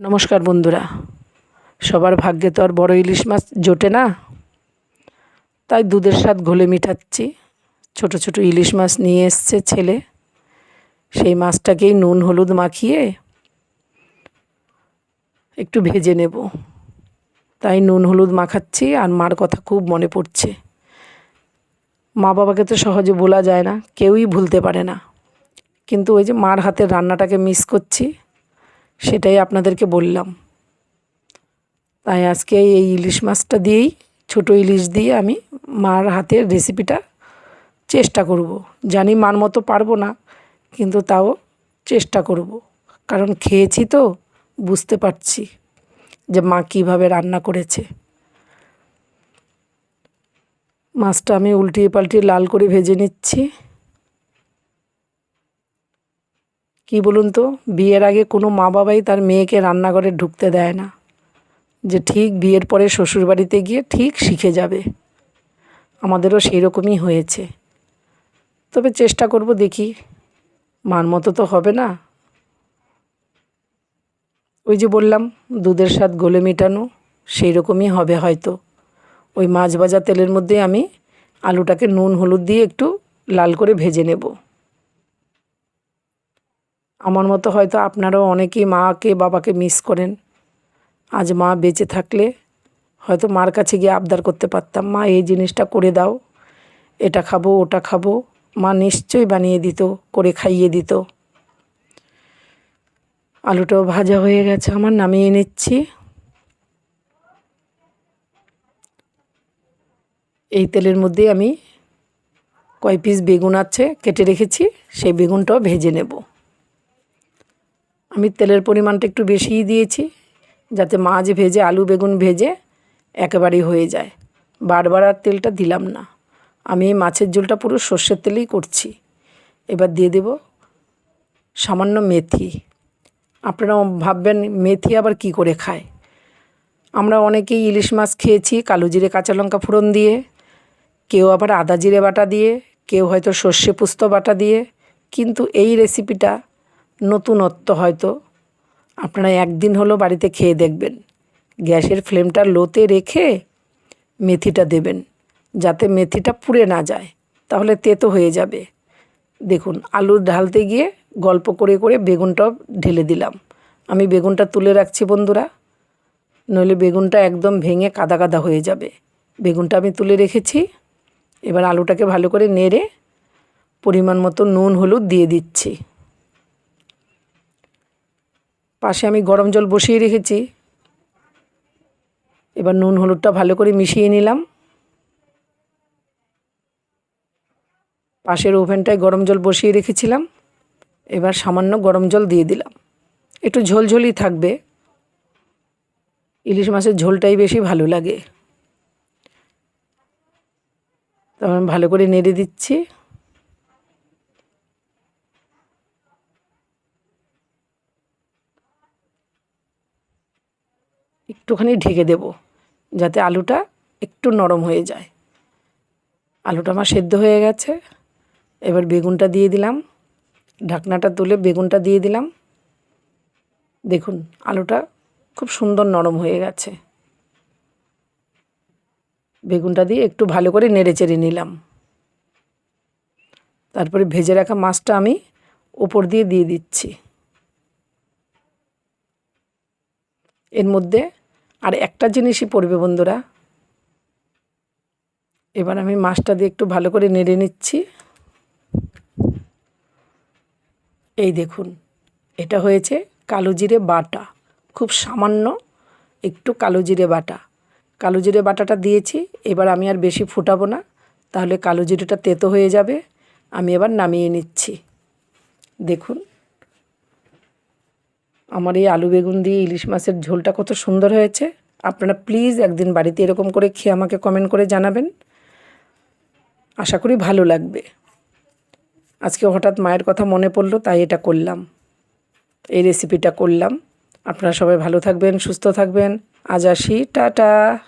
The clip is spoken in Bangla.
নমস্কার বন্ধুরা। সবার ভাগ্যে তো আর বড় ইলিশ মাছ জোটে না। তাই দুধের স্বাদ ঘোলে মিঠাচ্ছি ছোট ছোট ইলিশ মাছ নিয়ে এসছে ছেলে। সেই মাছটাকেই নুন, হলুদ মাখিয়ে একটু ভেজে নেব। তাই নুন, হলুদ মাখাচ্ছি আর মার কথা খুব মনে পড়ছে। মা বাবাকে তো সহজে বলা যায় না, কেউই ভুলতে পারে না। কিন্তু ওই যে মার হাতের রান্নাটাকে মিস করছি। সেটাই আপনাদেরকে বললাম। তাই আজকে এই ইলিশ মাছটা দিয়েই, ছোটো ইলিশ দিয়ে আমি মার হাতের রেসিপিটা চেষ্টা করব। জানি মার মতো পারব না, কিন্তু তাও চেষ্টা করব। কারণ খেয়েছি তো, বুঝতে পারছি যে মা কীভাবে রান্না করেছে। মাছটা আমি উল্টিয়ে পাল্টিয়ে লাল করে ভেজে নিচ্ছি। কি বলুন তো? বিয়ের আগে কোনো মা বাবাই তার মেয়েকে রান্নাঘরে ঢুকতে দেয় না। যে ঠিক বিয়ের পরে শ্বশুরবাড়িতে গিয়ে ঠিক শিখে যাবে। আমাদেরও সেই রকমই হয়েছে। তবে চেষ্টা করব দেখি। মার মতো তো হবে না। ওই যে বললাম, দুধের স্বাদ গলে মেটানো সেই রকমই হবে হয়তো। ওই মাছ ভাজা তেলের মধ্যে আমি আলুটাকে নুন, হলুদ দিয়ে একটু লাল করে ভেজে নেব। আমার মতো হয়তো আপনারাও অনেকেই মাকে, বাবাকে মিস করেন। আজ মা বেঁচে থাকলে হয়তো মার কাছে গিয়ে আবদার করতে পারতাম, মা, এই জিনিসটা করে দাও। এটা খাব, ওটা খাব। মা নিশ্চয়ই বানিয়ে দিত, করে খাইয়ে দিত। আলুটাও ভাজা হয়ে গেছে, আমার নামিয়ে নিচ্ছি। এই তেলের মধ্যে আমি কয় পিস বেগুন আছে কেটে রেখেছি, সেই বেগুনটাও ভেজে নেব। আমি তেলের পরিমাণটা একটু বেশিই দিয়েছি, যাতে মাছ ভেজে, আলু বেগুন ভেজে একেবারেই হয়ে যায়। বারবার আর তেলটা দিলাম না। আমি এই মাছের ঝোলটা পুরো সর্ষের তেলেই করছি। এবার দিয়ে দেব সামান্য মেথি। আপনারা ভাববেন, মেথি আবার কি করে খায়? আমরা অনেকেই ইলিশ মাছ খেয়েছি, কালো জিরে, কাঁচা লঙ্কা ফোড়ন দিয়ে, কেউ আবার আদা জিরে বাটা দিয়ে, কেউ হয়তো সর্ষে পুস্ত বাটা দিয়ে, কিন্তু এই রেসিপিটা নতুনত্ব হয়তো। আপনারা একদিন হলো বাড়িতে খেয়ে দেখবেন। গ্যাসের ফ্লেমটা লোতে রেখে মেথিটা দেবেন। যাতে মেথিটা পুড়ে না যায়, তাহলে তেতো হয়ে যাবে। দেখুন, আলু ঢালতে গিয়ে গল্প করে করে বেগুনটাও ঢেলে দিলাম। আমি বেগুনটা তুলে রাখছি বন্ধুরা। নইলে বেগুনটা একদম ভেঙে কাদা কাদা হয়ে যাবে। বেগুনটা আমি তুলে রেখেছি। এবার আলুটাকে ভালো করে নেড়ে পরিমাণ মতো নুন, হলুদ দিয়ে দিচ্ছি। পাশে আমি গরম জল বসিয়ে রেখেছি। এবার নুন হলুদটা ভালো করে মিশিয়ে নিলাম। পাশের ওভেনটায় গরম জল বসিয়ে রেখেছিলাম। এবার সামান্য গরম জল দিয়ে দিলাম। একটু ঝোলঝোলই থাকবে। ইলিশ মাছের ঝোলটাই বেশি ভালো লাগে। তখন ভালো করে নেড়ে দিচ্ছি। একটুখানি ঢেকে দেব, যাতে আলুটা একটু নরম হয়ে যায়। আলুটা আমার সেদ্ধ হয়ে গেছে। এবার বেগুনটা দিয়ে দিলাম। ঢাকনাটা তুলে বেগুনটা দিয়ে দিলাম। দেখুন, আলুটা খুব সুন্দর নরম হয়ে গেছে। বেগুনটা দিয়ে একটু ভালো করে নেড়ে চেড়ে নিলাম। তারপরে ভেজে রাখা মাছটা আমি ওপর দিয়ে দিয়ে দিচ্ছি। এর মধ্যে আর একটা জিনিসই পড়বে বন্ধুরা। এবার আমি মাছটা দিয়ে একটু ভালো করে নেড়ে নিচ্ছি। এই দেখুন, এটা হয়েছে কালো জিরে বাটা, খুব সামান্য একটু কালো জিরে বাটা। কালো জিরে বাটাটা দিয়েছি, এবার আমি আর বেশি ফুটাবো না, তাহলে কালো জিরেটা তেতো হয়ে যাবে। আমি এবার নামিয়ে নিচ্ছি। দেখুন আমার এই আলু বেগুন দিয়ে ইলিশ মাছের ঝোলটা কত সুন্দর হয়েছে। আপনারা প্লিজ একদিন বাড়িতে এরকম করে খেয়ে আমাকে কমেন্ট করে জানাবেন। আশা করি ভালো লাগবে। আজকে হঠাৎ মায়ের কথা মনে পড়ল, তাই এটা করলাম। এই রেসিপিটা করলাম। আপনারা সবাই ভালো থাকবেন, সুস্থ থাকবেন। আজ আসি, টাটা।